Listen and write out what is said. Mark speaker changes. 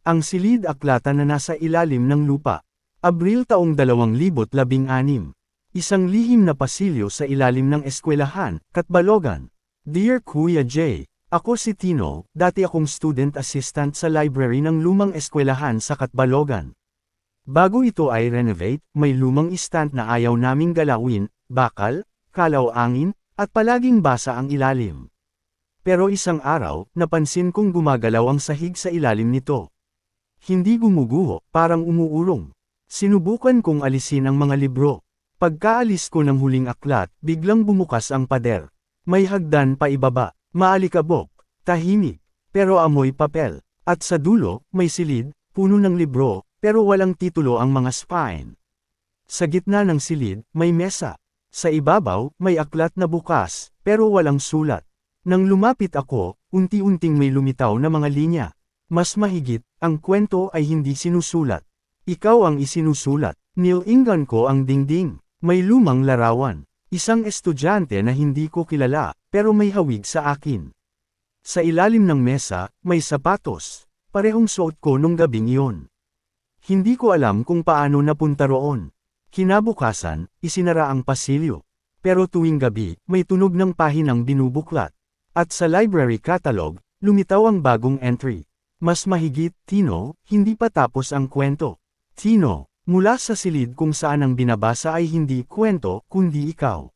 Speaker 1: Ang silid aklatan na nasa ilalim ng lupa. Abril taong 2016. Isang lihim na pasilyo sa ilalim ng eskwelahan, Katbalogan. Dear Kuya J. Ako si Tino, dati akong student assistant sa library ng lumang eskwelahan sa Katbalogan. Bago ito ay renovate, may lumang stand na ayaw naming galawin, bakal, kalaw angin, at palaging basa ang ilalim. Pero isang araw, napansin kong gumagalaw ang sahig sa ilalim nito. Hindi gumuguho, parang umuurong. Sinubukan kong alisin ang mga libro. Pagkaalis ko ng huling aklat, biglang bumukas ang pader. May hagdan pa ibaba, maalikabok, tahimik, pero amoy papel. At sa dulo, may silid, puno ng libro, pero walang titulo ang mga spine. Sa gitna ng silid, may mesa. Sa ibabaw, may aklat na bukas, pero walang sulat. Nang lumapit ako, unti-unting may lumitaw na mga linya. Mas mahigit, ang kwento ay hindi sinusulat. Ikaw ang isinusulat. Nilinggan ko ang dingding. May lumang larawan. Isang estudyante na hindi ko kilala, pero may hawig sa akin. Sa ilalim ng mesa, may sapatos. Parehong suot ko nung gabing iyon. Hindi ko alam kung paano napunta roon. Kinabukasan, isinara ang pasilyo. Pero tuwing gabi, may tunog ng pahinang binubuklat. At sa library catalog, lumitaw ang bagong entry. Mas mahigit, Tino, hindi pa tapos ang kwento. Tino, mula sa silid kung saan ang binabasa ay hindi kwento, kundi ikaw.